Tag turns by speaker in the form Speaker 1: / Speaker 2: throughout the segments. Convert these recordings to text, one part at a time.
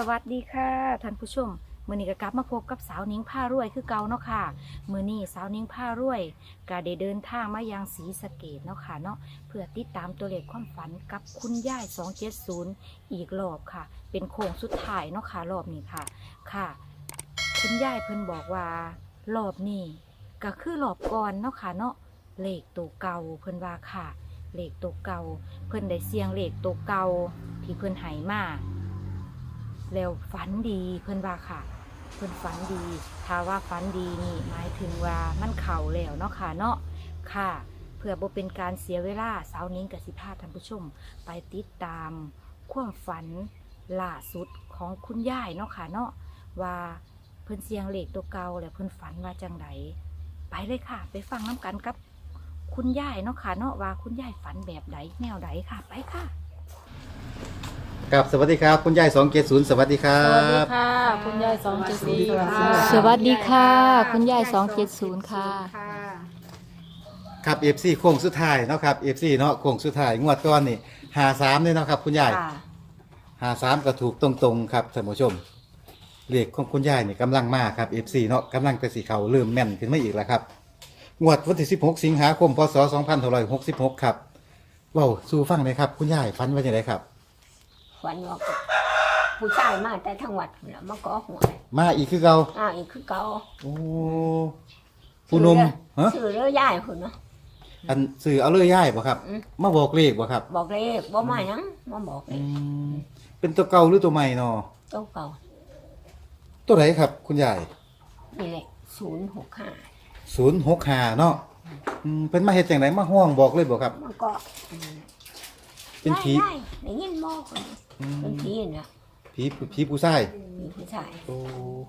Speaker 1: สวัสดีค่ะท่านผู้ชมมือนี้ก็กลับมาพบกับสาวนิ้งผ้ารวยคือเก่าเนาะค่ะมือนี้สาวนิ้งผ้ารวยก็ได้เดินทางมายังศรีสะเกดเนาะค่ะเนาะเพื่อติดตามตัวเลขความฝันกับคุณย่าย270 อีกรอบค่ะ เป็นโค้งสุดท้ายเนาะค่ะรอบนี้ค่ะค่ะ คุณย่ายเพิ่นบอกว่ารอบนี้ก็คือรอบก่อนเนาะค่ะเนาะเลขตัวเก่าเพิ่นว่าค่ะเลขตัวเก่าเพิ่นได้เสียงเลขตัวเก่าที่เพิ่นหายมา แล้วฝันดีเพื่อนว่าค่ะ เพื่อนฝันดีถ้าว่าฝันดีนี่หมายถึงว่ามันเข่าแล้วเนาะค่ะเนาะค่ะ เพื่อบ่เป็นการเสียเวลาสาวนิ้งกับสิพาท่านผู้ชม ไปติดตามความฝันล่าสุดของคุณยายเนาะค่ะเนาะว่าเพิ่อนเสียงเหลขตัวเก่าแล้วเพิ่อนฝันว่าจังไดไปเลยค่ะ ไปฟังน้กันกับ คุณยายเนาะค่ะเนาะว่าคุณยายฝันแบบใดแนวใดค่ะ ไปค่ะ
Speaker 2: กับสวัสดีครับ คุณยายสองเกศูนย์สวัสดีครั
Speaker 3: สวัสดี
Speaker 2: บ
Speaker 3: ค่ะ คุณยายสองเจ็ดสี่
Speaker 1: สวัสดีค่ะ คุณยาย270 ค่ะ
Speaker 2: ครับเอฟซีโค้งสุดท้ายเนาะครับเอฟซีเนาะโค้งสุดท้ายงวดก้อนนี่หาสามเนี่ยเนาะครับ คุณยาย
Speaker 3: ค่ะ
Speaker 2: หาสามก็ถูกตรงๆครับท่านผู้ชมเลขของคุณยายนี่กำลังมาครับเอฟซีเนาะกำลังแต่สีเขาเริ่มแม่นขึ้นมาอีกแล้วครับงวดวันที่16สิงหาคมพศ2566ครับเว้าสู่ฟังเลยครับ คุณยายฝันว่าอย่างไรครับ
Speaker 4: ฝันว่าผู้ชายมาแต่ทั้งวัดพุ่นละมาก็หัว
Speaker 2: มาอีกคือเก่า
Speaker 4: อ้าวอีกคือเก่า
Speaker 2: โอ้ผู้หนุ่มฮะ
Speaker 4: ชื่อเรือยายคุณเนาะ
Speaker 2: อันสื่อเอาเลยย่ายบ่ครับ
Speaker 4: อืม
Speaker 2: มาบอกเลขบ่ครับ
Speaker 4: บอกเลขบ่มาหยังมาบอกเล
Speaker 2: อื
Speaker 4: ข
Speaker 2: มเป็นตัวเก่าหรือตัวใหม่เนาะ
Speaker 4: เจ้าเก่า
Speaker 2: ตัวไหนครับ คุณยาย
Speaker 4: นี่แหละศูนย์หกห้า
Speaker 2: ศูนย์หกห้าเนาะอืมเป็นมาเฮ็ดจังไดมาห้องบอกเลยบ่ครับ
Speaker 4: มันก็อืม
Speaker 2: เป็นผี
Speaker 4: ได้ได้ได้ยินบอกคน
Speaker 2: อืม
Speaker 4: เป็นผีนะ
Speaker 2: ผีผีผู้ชาย
Speaker 4: มีผู้ชาย
Speaker 2: โอ้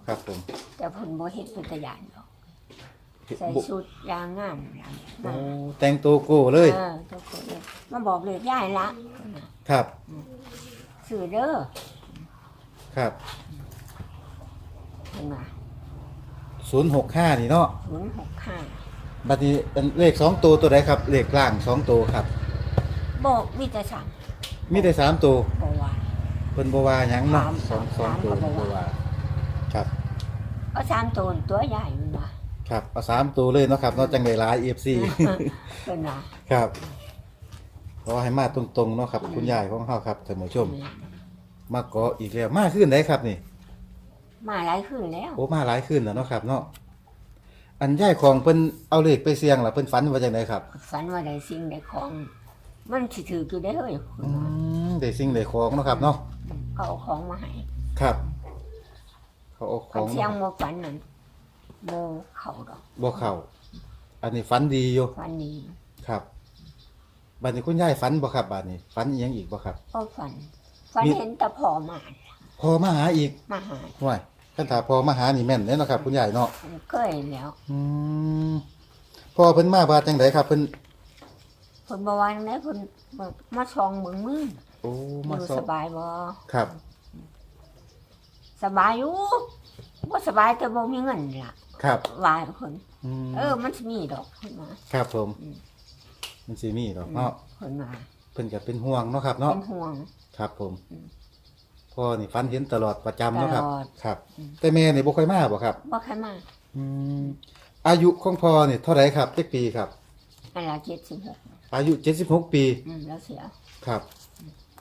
Speaker 2: ครับผม
Speaker 4: แต่เพิ่นบ่เฮ็ดเป็นตะยานดอกใส่
Speaker 2: บ่
Speaker 4: ชุดยางงามยาง
Speaker 2: โอ้
Speaker 4: มา
Speaker 2: แต่งตัวโก้เลย
Speaker 4: เออเจ้าคนเลยมาบอกเลขยายละเพิ่นน่ะ
Speaker 2: ครับ
Speaker 4: ซื้อเด้อ
Speaker 2: ครับ
Speaker 4: เพิ่นว่า
Speaker 2: ศูนย์หกห้านี่เนาะ
Speaker 4: ศูนย์หกห้า
Speaker 2: บัดนี้เป็นเลขสองตัวตัวไหนครับ เลขกลางสองตัวครับ
Speaker 4: บอกมีแต่สั่ง
Speaker 2: มีแต่สามตัว
Speaker 4: บอกว่า
Speaker 2: เพิ่นบ่ว่าหยังเนาะ
Speaker 4: สาม
Speaker 2: สองสอง
Speaker 4: สาม
Speaker 2: ตัว
Speaker 4: ก็บ่
Speaker 2: บ่
Speaker 4: ว่า
Speaker 2: ว่า ครับ
Speaker 4: เอาสามตัวตัวใหญ่มันว่า
Speaker 2: ครับเอาสามตัวเลยเนาะครับเนาะจังได้หลาย FC
Speaker 4: เป็นว่า
Speaker 2: ครับขอให้มาตรงๆเนาะครับ คุณยายของเฮาครับท่านผู้ชม มาเกาะอีกแล้วมาขึ้นได้ครับนี่
Speaker 4: มาหลายคืนแล้ว
Speaker 2: โอ้มาหลายขึ้นแล้วเนาะครับเนาะอันยายของเพิ่นเอาเลขไปเสี่ยงล่ะเพิ่นฝันว่าจังไดครับ
Speaker 4: ฝันว่าได้สิ่งได้ของ มันสิถืออยู่ได้เลย
Speaker 2: อืมได้สิ่งได้ของเนาะครับเนาะ
Speaker 4: เขาเอาของมาให้
Speaker 2: ครับ เขาเอาข
Speaker 4: คั
Speaker 2: อนง
Speaker 4: เสียงบ่ฝันนั่นโมเขาดอก
Speaker 2: บ่เข้าอันนี้ฝันดีอยู่
Speaker 4: ฝันนี้
Speaker 2: ครับบัดนี้คุณยายฝันบ่ครับบัดนี้ฝันอีหยังอีกบ่ครับ
Speaker 4: ก็ฝันฝัน
Speaker 2: มี
Speaker 4: เห็นแต่พ่อมา
Speaker 2: พอมาหาอีก
Speaker 4: มาหา
Speaker 2: ห่วยคันถ้าพอมาหานี่แม่นเด้เนาะครับ คุณยายเนาะ
Speaker 4: เคยแล้ว
Speaker 2: อืมพอเพิ่นมาว่าจังไดครับเพิ่น
Speaker 4: เพิ่นบ่ว่าจังไดเพิ่นมาชองเบิ่งมือ
Speaker 2: โอ้
Speaker 4: อ
Speaker 2: มา
Speaker 4: ยู่
Speaker 2: สอ
Speaker 4: ส
Speaker 2: บ
Speaker 4: บายบ่
Speaker 2: ครับ
Speaker 4: สบายอยู่บ่สบายแต่บ่มีเงินล่ะ
Speaker 2: ครับ
Speaker 4: ว่าเพิ่น
Speaker 2: อืม
Speaker 4: เออ มันสิมีดอกเพิ่นว่า
Speaker 2: ครับผม
Speaker 4: อืม
Speaker 2: มันสิมีดอกเนาะ
Speaker 4: เพิ่นว่า
Speaker 2: เพิ่นก็เป็นห่วงเนาะครับเนาะ
Speaker 4: เป็นห่วง
Speaker 2: ครับผม
Speaker 4: อืม
Speaker 2: พ่อนี่ฝันเห็นตลอดประจำเนาะครับ
Speaker 4: ตลอด
Speaker 2: ครับ
Speaker 4: อืม
Speaker 2: แต่แม่นี่บ่ค่อยมาบ่ครับ
Speaker 4: บ่ใครมา
Speaker 2: อืมอายุของพ่อนี่เท่าไหร่ครับจักปีครับ
Speaker 4: อันละ76
Speaker 2: อายุ 76 ปี
Speaker 4: อืมแล้วเสีย
Speaker 2: ครับ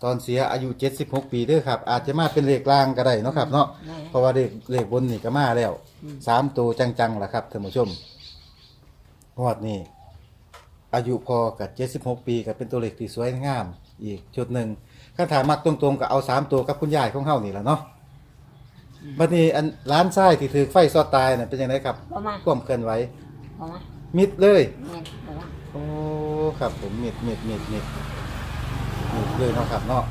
Speaker 2: ตอนเสียอายุ 76 ปีเด้อครับ อาจจะมาเป็นเลขกลางก็ได้เนาะครับเนาะ
Speaker 4: แม่
Speaker 2: เพราะว่าเลขเลขบนนี่ก็มาแล้ว
Speaker 4: อืม
Speaker 2: สามตัวจังๆล่ะครับท่านผู้ชมงวดนี้ อายุพอกับ76ปีก็เป็นตัวเลขที่สวยงาม อีกจุดหนึ่งถ้าถามมักตรงๆก็เอาสามตัวกับคุณยายของเฮานี่แหละเนาะบัดนี้อันร้านทรายที่ถือไฟซอดตายน่ะเป็นยังไงครับ
Speaker 4: บ่มา
Speaker 2: ความเคลื่อนไหว
Speaker 4: บ่มา
Speaker 2: มิดเลย
Speaker 4: แม่นบ่มา
Speaker 2: โอ้ ครับผมมิดมิดมิดมิดมิดเลยเนาะครับเนาะ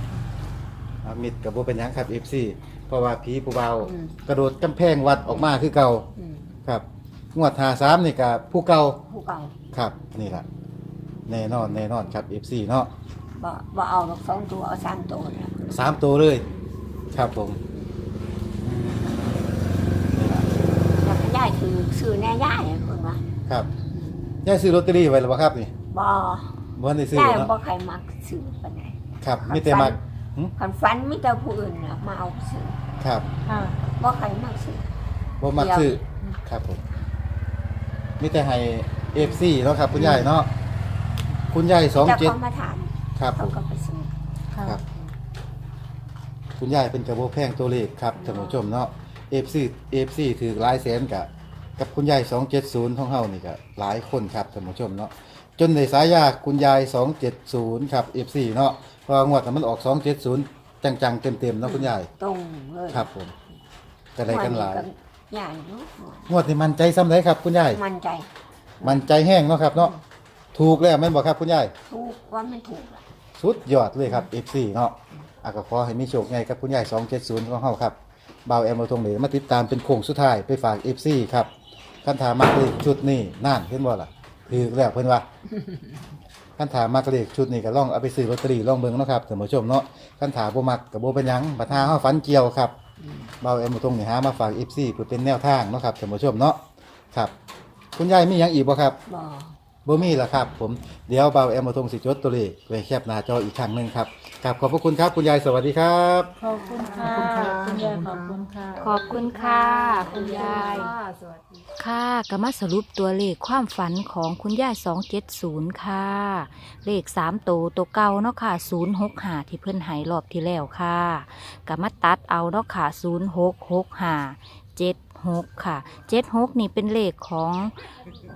Speaker 2: อ่ามิดกับโบเป็นหยังครับ FC เพราะว่าผีผู้เบา
Speaker 4: อืม
Speaker 2: กระโดดกำแพงวัดออกมาคือเก่า
Speaker 4: อืม
Speaker 2: ครับงวดหาสามนี่กับผู้เก่า
Speaker 4: ผู้เก่า
Speaker 2: ครับนี่แหละแน่นอนแน่นอนครับ FC เนาะ
Speaker 4: บ่บ่เอาดอกสองตัวเอาสามตัวน่ะ
Speaker 2: สามตัวเลยครับผมนี่แหละ
Speaker 4: แล้วก็ยายถือซื้อแน่ยายเพิ่นว่า
Speaker 2: ครับยายซื้อลอตเตอรี่ไว้หรือเปล่าครับนี่
Speaker 4: บ่
Speaker 2: บ่ได้ซื้อยา
Speaker 4: ย
Speaker 2: เนาะ
Speaker 4: บ่ใครมักซื้อปานใด
Speaker 2: ครับมีแต่มักหึ
Speaker 4: คันฝันมีแต่ผู้อื่นน่ะมาเอาซื้อ
Speaker 2: ครับ
Speaker 3: ค่ะ
Speaker 4: บ่ใครมาซื้อ
Speaker 2: บ่มักซื้อครับผมมีแต่ให้ FC เนาะครับคุณยายเนาะคุณยาย
Speaker 4: แต่
Speaker 2: 27
Speaker 4: เขามาถาม
Speaker 2: ครับผ
Speaker 4: เขา
Speaker 2: ม
Speaker 4: ก็ไปซื้อ
Speaker 3: ค่ะ
Speaker 2: ครับ คุณยายเป็นกระโบแพงตัวเลขครับท่านผู้ชมเนาะ FC FC ถือหลายแสนกับกับคุณยาย270ของเฮานี่ก็หลายคนครับท่านผู้ชมเนาะ จนในสายาคุณยาย 270 ครับ FC เนาะเพองวดนั้นมันออก 270 จังๆ เต็มๆเนาะคุณยาย
Speaker 4: ตรงเลย
Speaker 2: ครับผมก็ได้กันหลาย
Speaker 4: ใหญ่เนาะ
Speaker 2: งวดนี้มันใจซ้ำได้ครับคุณยาย
Speaker 4: มั่นใจ
Speaker 2: มันใจแห้งเนาะครับเนาะ ถูกแล้วแม่นบอกครับคุณยาย
Speaker 4: ถูกว่ามันถูกล่ะ
Speaker 2: สุดยอดเลยครับ FC เนาะอะก็ขอให้มีโชคใหญ่กับคุณยาย 270ของเฮาครับบ่าวแอมมาตรงนี้มาติดตามเป็นโค้งสุดท้ายไปฝาก FC ครับคันถามมากเลขชุดนี้นั่นเห็นบ่ล่ะ ถือแล้วเพิ่นว่าคันถามมากเลขชุดนี้ก็ลองเอาไปซื้อลอตเตอรี่ลองเบิ่งเนาะครับท่านผู้ชมเนาะคันถามบ่มักก็บ่เป็นหยังบัดหาเฮาฝันเกี่ยวครับบ่าวแอมมาตรงนี้หามาฝาก FC เพื่อเป็นแนวทางเนาะครับท่านผู้ชมเนาะครับ คุณยายมีหยังอีกบ่ครับ
Speaker 4: บ่
Speaker 2: บ่มีแล้วครับ ผมเดี๋ยวเบาแอมมาทงสิจดตัวเลขไว้แคปหน้าจออีกครั้งหนึ่งครับครับขอบพระคุณครับคุณยายสวัสดีครับ
Speaker 3: ขอบคุณค่ะคุณยายขอบคุณค่ะ
Speaker 1: ขอบคุณค่ะคุณยาย
Speaker 3: สวัสดี
Speaker 1: ค่ะก็มาสรุปตัวเลขความฝันของคุณยาย270 ค่ะ เลข3โตวตัวเก่าเนาะค่ะ065 ที่เพิ่นใหายรอบที่แล้วค่ะก็มาตัดเอาเนาะค่ะ0665 76ค่ะ76นี่เป็นเลขของ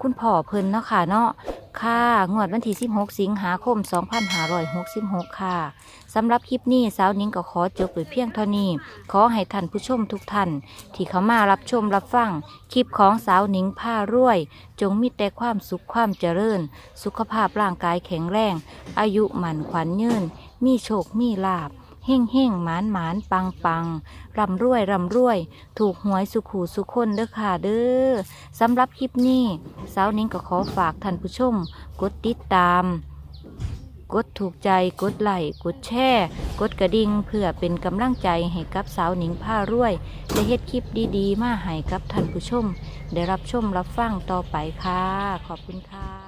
Speaker 1: คุณพ่อเพิ่นเนาะค่ะเนาะค่ะ งวดวันที่16สิงหาคม2566ค่ะสำหรับคลิปนี้สาวนิ้งก็ขอจบไปเพียงเท่านี้ ขอให้ท่านผู้ชมทุกท่าน ที่เขามารับชมรับฟัง คลิปของสาวนิ้งผ้ารวย จงมีแต่ความสุขความเจริญ สุขภาพร่างกายแข็งแรง อายุหมันขวัญยืน มีโชคมีลาบ เฮ่งเฮ่งหมานหมานปังปังร่ำรวยร่ำรวย ถูกหวยสุขูสุขคนเด้อค่ะเด้อสำหรับคลิปนี้สาวนิงก็ขอฝากท่านผู้ชม กดติดตาม กดถูกใจกดไลค์กดแชร์กดกระดิ่งเพื่อเป็นกำลังใจให้กับสาวหนิงผ้ารวยได้เฮ็ดคลิปดีๆ มาให้กับท่านผู้ชม ได้รับชมรับฟังต่อไปค่ะ ขอบคุณค่ะ